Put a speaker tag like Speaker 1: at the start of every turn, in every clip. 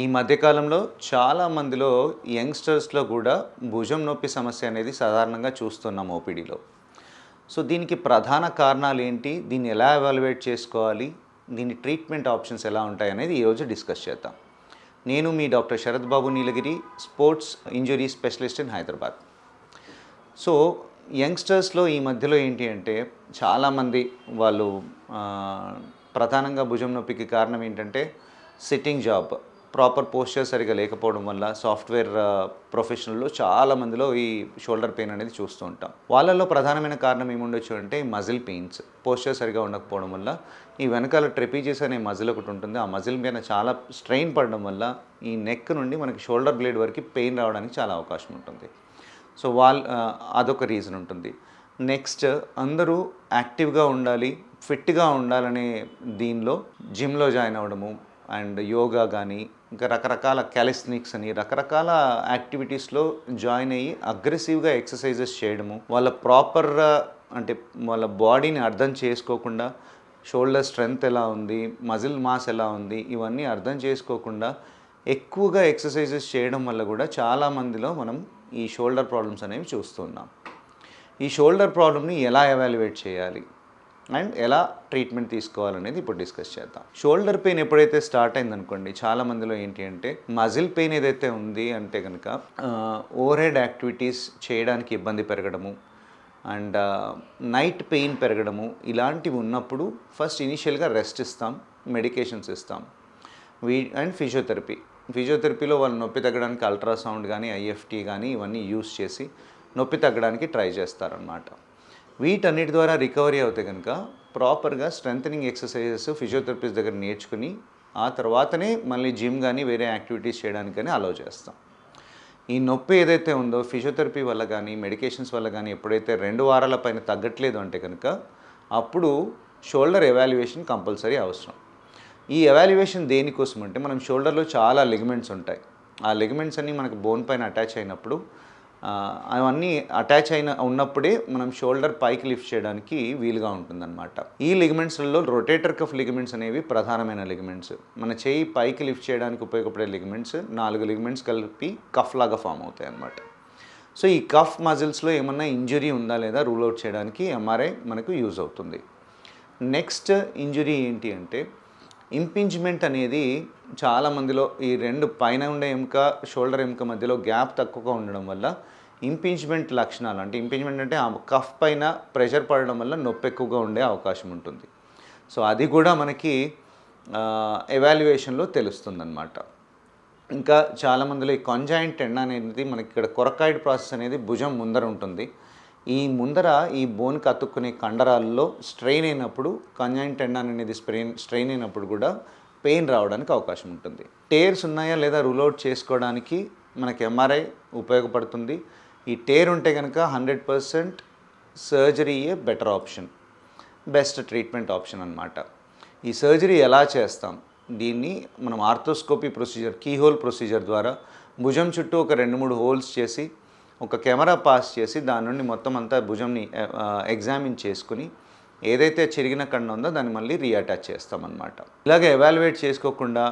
Speaker 1: ఈ మధ్యకాలంలో చాలా మందిలో యంగ్స్టర్స్లో కూడా భుజం నొప్పి సమస్య అనేది సాధారణంగా చూస్తున్నాం ఓపీడీలో. సో దీనికి ప్రధాన కారణాలు ఏంటి? దీన్ని ఎలా ఎవాల్యుయేట్ చేసుకోవాలి? దీని ట్రీట్మెంట్ ఆప్షన్స్ ఎలా ఉంటాయి అనేది ఈరోజు డిస్కస్ చేద్దాం. నేను మీ doctor Sharath Babu Neelagiri sports injury specialist in Hyderabad. So యంగ్స్టర్స్లో ఈ మధ్యలో ఏంటి అంటే చాలామంది వాళ్ళు ప్రధానంగా భుజం నొప్పికి కారణం ఏంటంటే సిట్టింగ్ జాబ్. ప్రాపర్ పోస్చర్ సరిగా లేకపోవడం వల్ల సాఫ్ట్వేర్ ప్రొఫెషనల్లో చాలా మందిలో ఈ షోల్డర్ పెయిన్ అనేది చూస్తూ ఉంటాం. వాళ్ళలో ప్రధానమైన కారణం ఏముండొచ్చు అంటే మజిల్ పెయిన్స్. పోస్చర్ సరిగా ఉండకపోవడం వల్ల ఈ వెనకాల ట్రెపీజెస్ అనే మజిల్ ఒకటి ఉంటుంది. ఆ మజిల్ మీద చాలా స్ట్రెయిన్ పడడం వల్ల ఈ నెక్ నుండి మనకి షోల్డర్ బ్లేడ్ వరకు పెయిన్ రావడానికి చాలా అవకాశం ఉంటుంది. సో వాళ్ళ అదొక రీజన్ ఉంటుంది. నెక్స్ట్ అందరూ యాక్టివ్గా ఉండాలి ఫిట్గా ఉండాలనే దీనిలో జిమ్లో జాయిన్ అవ్వడము అండ్ యోగా కానీ ఇంకా రకరకాల క్యాలిస్నిక్స్ అని రకరకాల యాక్టివిటీస్లో జాయిన్ అయ్యి అగ్రెసివ్గా ఎక్సర్సైజెస్ చేయడము వాళ్ళ ప్రాపర్ అంటే వాళ్ళ బాడీని అర్థం చేసుకోకుండా షోల్డర్ స్ట్రెంగ్త్ ఎలా ఉంది మజిల్ మాస్ ఎలా ఉంది ఇవన్నీ అర్థం చేసుకోకుండా ఎక్కువగా ఎక్సర్సైజెస్ చేయడం వల్ల కూడా చాలా మందిలో మనం ఈ షోల్డర్ ప్రాబ్లమ్స్ అనేవి చూస్తున్నాం. ఈ షోల్డర్ ప్రాబ్లమ్ని ఎలా ఎవాల్యుయేట్ చేయాలి? అండ్ ఎలా ట్రీట్మెంట్ తీసుకోవాలనేది ఇప్పుడు డిస్కస్ చేద్దాం. షోల్డర్ పెయిన్ ఎప్పుడైతే స్టార్ట్ అయిందనుకోండి చాలా మందిలో ఏంటి అంటే మజిల్ పెయిన్ ఏదైతే ఉంది అంటే కనుక ఓవర్ హెడ్ యాక్టివిటీస్ చేయడానికి ఇబ్బంది పెరగడము అండ్ నైట్ పెయిన్ పెరగడము ఇలాంటివి ఉన్నప్పుడు ఫస్ట్ ఇనిషియల్గా రెస్ట్ ఇస్తాం మెడికేషన్స్ ఇస్తాం. We and physiotherapy. ఫిజియోథెరపీలో వాళ్ళు నొప్పి తగ్గడానికి అల్ట్రాసౌండ్ కానీ ఐఎఫ్టీ కానీ ఇవన్నీ యూస్ చేసి నొప్పి తగ్గడానికి ట్రై చేస్తారనమాట వీటన్నిటి ద్వారా రికవరీ అవుతే కనుక ప్రాపర్గా స్ట్రెంథనింగ్ ఎక్సర్సైజెస్ ఫిజియోథెరపిస్ట్ దగ్గర నేర్చుకుని ఆ తర్వాతనే మళ్ళీ జిమ్ కానీ వేరే యాక్టివిటీస్ చేయడానికి కానీ అలౌ చేస్తాం. ఈ నొప్పి ఏదైతే ఉందో ఫిజియోథెరపీ వల్ల కానీ మెడికేషన్స్ వల్ల కానీ ఎప్పుడైతే రెండు వారాల పైన తగ్గట్లేదు అంటే కనుక అప్పుడు షోల్డర్ ఎవాల్యుయేషన్ కంపల్సరీ అవసరం. ఈ ఎవాల్యుయేషన్ దేనికోసం అంటే మనం షోల్డర్లో చాలా లిగమెంట్స్ ఉంటాయి. ఆ లిగమెంట్స్ అన్నీ మనకు బోన్ పైన అటాచ్ అయినప్పుడు అవన్నీ అటాచ్ అయిన ఉన్నప్పుడే మనం షోల్డర్ పైకి లిఫ్ట్ చేయడానికి వీలుగా ఉంటుందన్నమాట. ఈ లిగమెంట్స్లలో రొటేటర్ కఫ్ లిగమెంట్స్ అనేవి ప్రధానమైన లిగమెంట్స్. మన చేయి పైకి లిఫ్ట్ చేయడానికి ఉపయోగపడే లిగమెంట్స్ నాలుగు లిగమెంట్స్ కలిపి కఫ్ లాగా ఫామ్ అవుతాయి అన్నమాట సో ఈ కఫ్ మజిల్స్లో ఏమన్నా ఇంజురీ ఉందా లేదా రూల్ అవుట్ చేయడానికి ఎంఆర్ఐ మనకు యూజ్ అవుతుంది. నెక్స్ట్ ఇంజురీ ఏంటి అంటే ఇంపింజ్మెంట్ అనేది చాలా మందిలో ఈ రెండు పైన ఉండే ఎముక షోల్డర్ ఎముక మధ్యలో గ్యాప్ తక్కువగా ఉండడం వల్ల ఇంపింజ్మెంట్ లక్షణాలు అంటే ఇంపింజ్మెంట్ అంటే ఆ కఫ్ పైన ప్రెషర్ పడడం వల్ల నొప్పి ఎక్కువగా ఉండే అవకాశం ఉంటుంది. సో అది కూడా మనకి ఎవాల్యుయేషన్లో తెలుస్తుందన్నమాట. ఇంకా చాలామందిలో ఈ కంజాయింట్ టెండ్ అనేది మనకి ఇక్కడ కొరకాయిడ్ ప్రాసెస్ అనేది భుజం ముందర ఉంటుంది. ఈ ముందర ఈ బోన్కి అతుక్కునే కండరాల్లో స్ట్రెయిన్ అయినప్పుడు కంజాయింట్ టెండాన్ అనేది స్ట్రెయిన్ స్ట్రెయిన్ అయినప్పుడు కూడా పెయిన్ రావడానికి అవకాశం ఉంటుంది. టేర్స్ ఉన్నాయా లేదా రూల్ అవుట్ చేసుకోవడానికి మనకి ఎంఆర్ఐ ఉపయోగపడుతుంది. ఈ టేర్ ఉంటే కనుక hundred percent సర్జరీయే better option. Best treatment option అన్నమాట. ఈ సర్జరీ ఎలా చేస్తాం? దీన్ని మనం ఆర్థోస్కోపీ ప్రొసీజర్ కీహోల్ ప్రొసీజర్ ద్వారా భుజం చుట్టూ ఒక రెండు మూడు హోల్స్ చేసి ఒక కెమెరా పాస్ చేసి దాని నుండి మొత్తం అంతా భుజంని ఎగ్జామిన్ చేసుకుని ఏదైతే చిరిగిన కన్ను ఉందో దాన్ని మళ్ళీ రీఅటాచ్ చేస్తామన్నమాట. ఇలాగే ఎవాల్యుయేట్ చేసుకోకుండా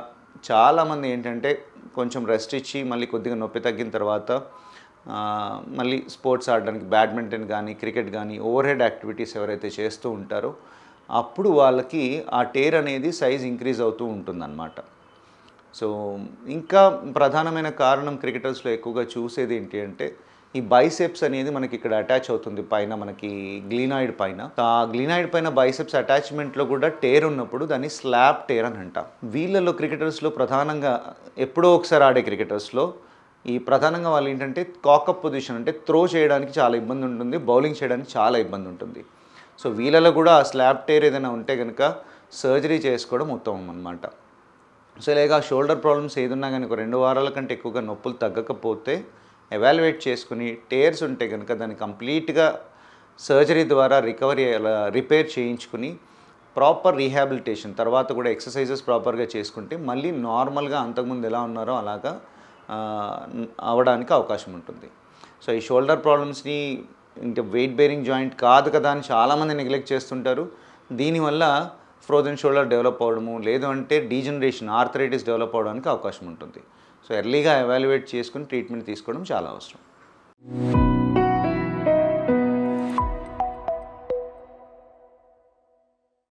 Speaker 1: చాలామంది ఏంటంటే కొంచెం రెస్ట్ ఇచ్చి మళ్ళీ కొద్దిగా నొప్పి తగ్గిన తర్వాత మళ్ళీ స్పోర్ట్స్ ఆడడానికి బ్యాడ్మింటన్ కానీ క్రికెట్ కానీ ఓవర్ హెడ్ యాక్టివిటీస్ ఎవరైతే చేస్తూ ఉంటారో అప్పుడు వాళ్ళకి ఆ టేర్ అనేది సైజ్ ఇంక్రీజ్ అవుతూ ఉంటుందన్నమాట. సో ఇంకా ప్రధానమైన కారణం క్రికెటర్స్లో ఎక్కువగా చూసేది ఏంటి అంటే ఈ బైసెప్స్ అనేది మనకి ఇక్కడ అటాచ్ అవుతుంది పైన మనకి గ్లీనాయిడ్ పైన. ఆ గ్లీనాయిడ్ పైన బైసెప్స్ అటాచ్మెంట్లో కూడా టేర్ ఉన్నప్పుడు దాన్ని స్లాబ్ టేర్ అని అంటాం. వీళ్ళలో క్రికెటర్స్లో ప్రధానంగా ఎప్పుడో ఒకసారి ఆడే క్రికెటర్స్లో ఈ ప్రధానంగా వాళ్ళు ఏంటంటే కాకప్ పొజిషన్ అంటే త్రో చేయడానికి చాలా ఇబ్బంది ఉంటుంది బౌలింగ్ చేయడానికి చాలా ఇబ్బంది ఉంటుంది. సో వీళ్ళలో కూడా ఆ స్లాబ్ టేర్ ఏదైనా ఉంటే కనుక సర్జరీ చేసుకోవడం ఉత్తమం అనమాట సో లేక షోల్డర్ ప్రాబ్లమ్స్ ఏదున్నా కానీ ఒక రెండు వారాల కంటే ఎక్కువగా నొప్పులు తగ్గకపోతే ఎవాల్యుయేట్ చేసుకుని టేర్స్ ఉంటే కనుక దాన్ని కంప్లీట్గా సర్జరీ ద్వారా రికవరీ రిపేర్ చేయించుకుని ప్రాపర్ రీహాబిలిటేషన్ తర్వాత కూడా ఎక్సర్సైజెస్ ప్రాపర్గా చేసుకుంటే మళ్ళీ నార్మల్గా అంతకుముందు ఎలా ఉన్నారో అలాగా అవడానికి అవకాశం ఉంటుంది. సో ఈ షోల్డర్ ప్రాబ్లమ్స్ని ఇంకా వెయిట్ బేరింగ్ జాయింట్ కాదు కదా అని చాలామంది నెగ్లెక్ట్ చేస్తుంటారు. దీనివల్ల ఫ్రోజన్ షోల్డర్ డెవలప్ అవ్వడము లేదు అంటే డీజనరేషన్ ఆర్థరైటిస్ డెవలప్ అవడానికి అవకాశం ఉంటుంది. సో ఎర్లీగా ఎవాల్యుయేట్ చేసుకుని ట్రీట్మెంట్ తీసుకోవడం చాలా అవసరం.